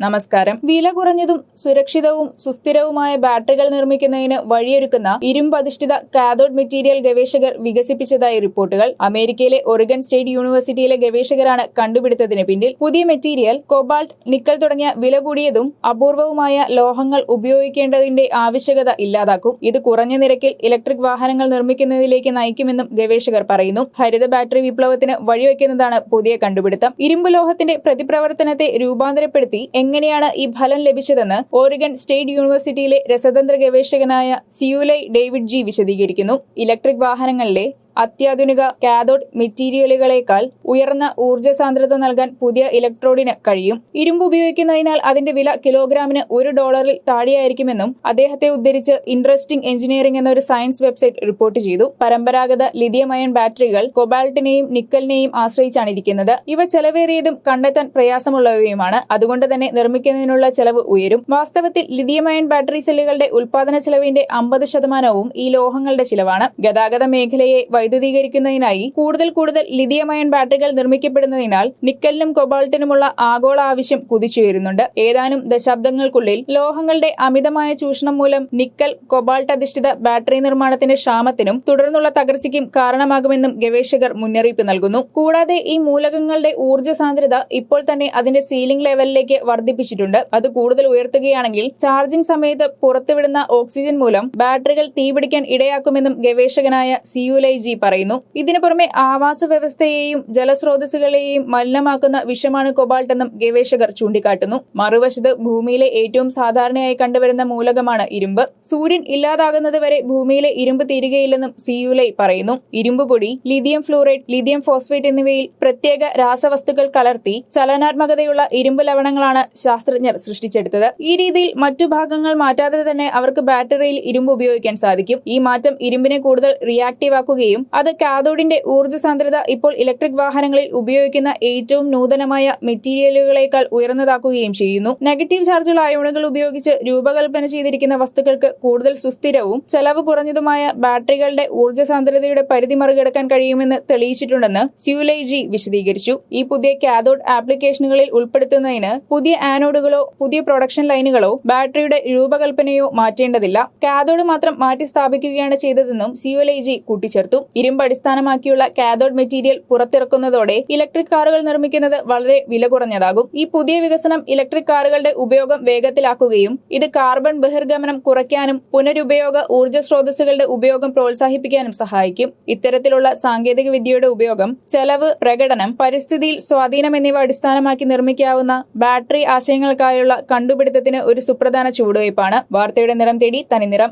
നമസ്കാരം. വില കുറഞ്ഞതും സുരക്ഷിതവും സുസ്ഥിരവുമായ ബാറ്ററികൾ നിർമ്മിക്കുന്നതിന് വഴിയൊരുക്കുന്ന ഇരുമ്പധിഷ്ഠിത കാഥോഡ് മെറ്റീരിയൽ ഗവേഷകർ വികസിപ്പിച്ചതായി റിപ്പോർട്ടുകൾ. അമേരിക്കയിലെ ഒറിഗൺ സ്റ്റേറ്റ് യൂണിവേഴ്സിറ്റിയിലെ ഗവേഷകരാണ് കണ്ടുപിടുത്തത്തിന് പിന്നിൽ. പുതിയ മെറ്റീരിയൽ കൊബാൾട്ട് നിക്കൽ തുടങ്ങിയ വില കൂടിയതും അപൂർവവുമായ ലോഹങ്ങൾ ഉപയോഗിക്കേണ്ടതിന്റെ ആവശ്യകത ഇല്ലാതാക്കും. ഇത് കുറഞ്ഞ നിരക്കിൽ ഇലക്ട്രിക് വാഹനങ്ങൾ നിർമ്മിക്കുന്നതിലേക്ക് നയിക്കുമെന്നും ഗവേഷകർ പറയുന്നു. ഹരിത ബാറ്ററി വിപ്ലവത്തിന് വഴിവെക്കുന്നതാണ് പുതിയ കണ്ടുപിടുത്തം. ഇരുമ്പ് ലോഹത്തിന്റെ പ്രതിപ്രവർത്തനത്തെ രൂപാന്തരപ്പെടുത്തി എങ്ങനെയാണ് ഈ ഫലം ലഭിച്ചതെന്ന് ഓറിഗൺ സ്റ്റേറ്റ് യൂണിവേഴ്സിറ്റിയിലെ രസതന്ത്ര ഗവേഷകനായ സിയുലൈ ഡേവിഡ് ജി വിശദീകരിക്കുന്നു. ഇലക്ട്രിക് വാഹനങ്ങളിലെ അത്യാധുനിക കാഥോഡ് മെറ്റീരിയലുകളേക്കാൾ ഉയർന്ന ഊർജ സാന്ദ്രത നൽകാൻ പുതിയ ഇലക്ട്രോഡിന് കഴിയും. ഇരുമ്പ് ഉപയോഗിക്കുന്നതിനാൽ അതിന്റെ വില കിലോഗ്രാമിന് ഒരു ഡോളറിൽ താഴെയായിരിക്കുമെന്നും അദ്ദേഹത്തെ ഉദ്ധരിച്ച് ഇൻട്രസ്റ്റിംഗ് എഞ്ചിനീയറിംഗ് എന്നൊരു സയൻസ് വെബ്സൈറ്റ് റിപ്പോർട്ട് ചെയ്തു. പരമ്പരാഗത ലിഥിയം അയൺ ബാറ്ററികൾ കൊബാൾട്ടിനെയും നിക്കലിനെയും ആശ്രയിച്ചാണ് ഇരിക്കുന്നത്. ഇവ ചെലവേറിയതും കണ്ടെത്താൻ പ്രയാസമുള്ളവയുമാണ്. അതുകൊണ്ട് തന്നെ നിർമ്മിക്കുന്നതിനുള്ള ചെലവ് ഉയരും. വാസ്തവത്തിൽ ലിഥിയം അയൺ ബാറ്ററി സെല്ലുകളുടെ ഉൽപാദന ചെലവിന്റെ അമ്പത് ശതമാനവും ഈ ലോഹങ്ങളുടെ ചിലവാണ്. ഗതാഗത മേഖലയെ വൈദ്യുതീകരിക്കുന്നതിനായി കൂടുതൽ കൂടുതൽ ലിഥിയമയൻ ബാറ്ററികൾ നിർമ്മിക്കപ്പെടുന്നതിനാൽ നിക്കലിനും കൊബാൾട്ടിനുമുള്ള ആഗോള ആവശ്യം കുതിച്ചുയരുന്നുണ്ട്. ഏതാനും ദശാബ്ദങ്ങൾക്കുള്ളിൽ ലോഹങ്ങളുടെ അമിതമായ ചൂഷണം മൂലം നിക്കൽ കൊബാൾട്ട് അധിഷ്ഠിത ബാറ്ററി നിർമ്മാണത്തിന്റെ ക്ഷാമത്തിനും തുടർന്നുള്ള തകർച്ചയ്ക്കും കാരണമാകുമെന്നും ഗവേഷകർ മുന്നറിയിപ്പ് നൽകുന്നു. കൂടാതെ ഈ മൂലകങ്ങളുടെ ഊർജ സാന്ദ്രത ഇപ്പോൾ തന്നെ അതിന്റെ സീലിംഗ് ലെവലിലേക്ക് വർദ്ധിപ്പിച്ചിട്ടുണ്ട്. അത് കൂടുതൽ ഉയർത്തുകയാണെങ്കിൽ ചാർജിംഗ് സമയത്ത് പുറത്തുവിടുന്ന ഓക്സിജൻ മൂലം ബാറ്ററികൾ തീപിടിക്കാൻ ഇടയാക്കുമെന്നും ഗവേഷകനായ സിയുലൈ ജി. പറയുന്നു. ഇതിനു പുറമെ ആവാസ വ്യവസ്ഥയെയും ജലസ്രോതസ്സുകളെയും മലിനമാക്കുന്ന വിഷമാണ് കൊബാൾട്ട് എന്നും ഗവേഷകർ ചൂണ്ടിക്കാട്ടുന്നു. മറുവശത്ത് ഭൂമിയിലെ ഏറ്റവും സാധാരണയായി കണ്ടുവരുന്ന മൂലകമാണ് ഇരുമ്പ്. സൂര്യൻ ഇല്ലാതാകുന്നത് വരെ ഭൂമിയിലെ ഇരുമ്പ് തീരുകയില്ലെന്നും സിയുലൈ പറയുന്നു. ഇരുമ്പ് പൊടി ലിഥിയം ഫ്ലൂറൈഡ് ലിഥിയം ഫോസ്ഫേറ്റ് എന്നിവയിൽ പ്രത്യേക രാസവസ്തുക്കൾ കലർത്തി ചലനാത്മകതയുള്ള ഇരുമ്പ് ലവണങ്ങളാണ് ശാസ്ത്രജ്ഞർ സൃഷ്ടിച്ചെടുത്തത്. ഈ രീതിയിൽ മറ്റു ഭാഗങ്ങൾ മാറ്റാതെ തന്നെ അവർക്ക് ബാറ്ററിയിൽ ഇരുമ്പ് ഉപയോഗിക്കാൻ സാധിക്കും. ഈ മാറ്റം ഇരുമ്പിനെ കൂടുതൽ റിയാക്റ്റീവ് ആക്കുകയും അത് കാഥോഡിന്റെ ഊർജ സാന്ദ്രത ഇപ്പോൾ ഇലക്ട്രിക് വാഹനങ്ങളിൽ ഉപയോഗിക്കുന്ന ഏറ്റവും നൂതനമായ മെറ്റീരിയലുകളേക്കാൾ ഉയർന്നതാക്കുകയും ചെയ്യുന്നു. നെഗറ്റീവ് ചാർജുള്ള അയോണുകൾ ഉപയോഗിച്ച് രൂപകൽപ്പന ചെയ്തിരിക്കുന്ന വസ്തുക്കൾക്ക് കൂടുതൽ സുസ്ഥിരവും ചെലവ് കുറഞ്ഞതുമായ ബാറ്ററികളുടെ ഊർജ സാന്ദ്രതയുടെ പരിധി മറികടക്കാൻ കഴിയുമെന്ന് തെളിയിച്ചിട്ടുണ്ടെന്ന് സ്യൂലൈജി വിശദീകരിച്ചു. ഈ പുതിയ കാഥോഡ് ആപ്ലിക്കേഷനുകളിൽ ഉൾപ്പെടുത്തുന്നതിന് പുതിയ ആനോഡുകളോ പുതിയ പ്രൊഡക്ഷൻ ലൈനുകളോ ബാറ്ററിയുടെ രൂപകൽപ്പനയോ മാറ്റേണ്ടതില്ല. കാഥോഡ് മാത്രം മാറ്റി സ്ഥാപിക്കുകയാണ് ചെയ്തതെന്നും സിയോലൈജി കൂട്ടിച്ചേർത്തു. ഇരുമ്പ് അടിസ്ഥാനമാക്കിയുള്ള കാഥോഡ് മെറ്റീരിയൽ പുറത്തിറക്കുന്നതോടെ ഇലക്ട്രിക് കാറുകൾ നിർമ്മിക്കുന്നത് വളരെ വില കുറഞ്ഞതാകും. ഈ പുതിയ വികസനം ഇലക്ട്രിക് കാറുകളുടെ ഉപയോഗം വേഗത്തിലാക്കുകയും ഇത് കാർബൺ ബഹിർഗമനം കുറയ്ക്കാനും പുനരുപയോഗ ഊർജ സ്രോതസ്സുകളുടെ ഉപയോഗം പ്രോത്സാഹിപ്പിക്കാനും സഹായിക്കും. ഇത്തരത്തിലുള്ള സാങ്കേതിക വിദ്യയുടെ ഉപയോഗം ചെലവ് പ്രകടനം പരിസ്ഥിതിയിൽ സ്വാധീനം എന്നിവ അടിസ്ഥാനമാക്കി നിർമ്മിക്കാവുന്ന ബാറ്ററി ആശയങ്ങൾക്കായുള്ള കണ്ടുപിടുത്തത്തിന് ഒരു സുപ്രധാന ചുവടുവയ്പ്പാണ്. വാർത്തയുടെ നിറം തേടി തനിനിറം.